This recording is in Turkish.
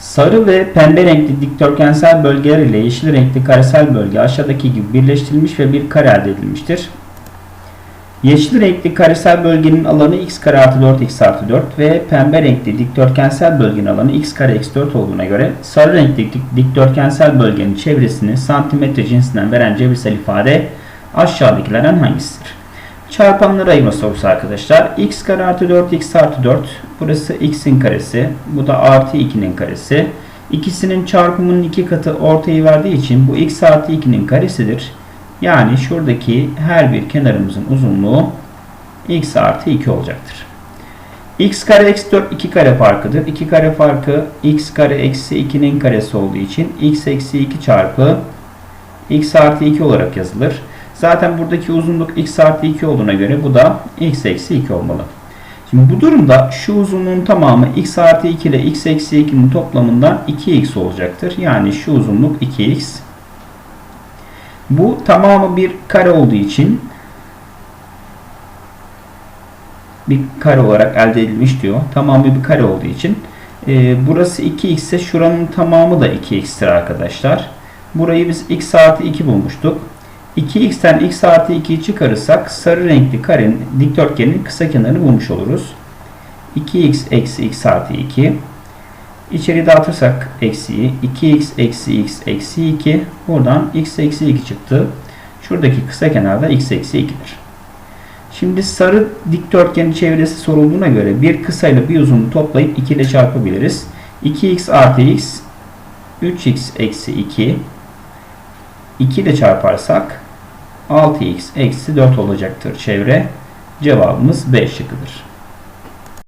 Sarı ve pembe renkli dikdörtgensel bölgeler ile yeşil renkli karesel bölge aşağıdaki gibi birleştirilmiş ve bir kare elde edilmiştir. Yeşil renkli karesel bölgenin alanı x kare artı 4x artı 4 ve pembe renkli dikdörtgensel bölgenin alanı x kare eksi 4 olduğuna göre sarı renkli dik- dikdörtgensel bölgenin çevresini santimetre cinsinden veren cebirsel ifade aşağıdakilerden hangisidir? Çarpanları ayırma sorusu arkadaşlar. x kare artı 4x artı 4. Burası x'in karesi. Bu da artı 2'nin karesi. İkisinin çarpımının iki katı ortayı verdiği için bu x artı 2'nin karesidir. Yani şuradaki her bir kenarımızın uzunluğu x artı 2 olacaktır. x kare eksi 4 2 kare farkıdır. 2 kare farkı x kare eksi 2'nin karesi olduğu için x eksi 2 çarpı x artı 2 olarak yazılır. Zaten buradaki uzunluk x artı 2 olduğuna göre bu da x eksi 2 olmalı. Şimdi bu durumda şu uzunluğun tamamı x artı 2 ile x eksi 2'nin toplamından 2x olacaktır. Yani şu uzunluk 2x. Bu tamamı bir kare olduğu için bir kare olarak elde edilmiş diyor. Tamamı bir kare olduğu için e, burası 2x ise şuranın tamamı da 2x'tir arkadaşlar. Burayı biz x artı 2 bulmuştuk. 2x'ten x artı 2'yi çıkarırsak sarı renkli karenin dikdörtgenin kısa kenarını bulmuş oluruz. 2x eksi x artı 2 İçeri dağıtırsak eksiyi 2x eksi x eksi 2 buradan x eksi 2 çıktı. Şuradaki kısa kenarda x eksi 2'dir. Şimdi sarı dikdörtgenin çevresi sorulduğuna göre bir kısa ile bir uzunluğu toplayıp 2 ile çarpabiliriz. 2x artı x 3x eksi 2 2 ile çarparsak 6x eksi 4 olacaktır çevre. Cevabımız B şıkkıdır.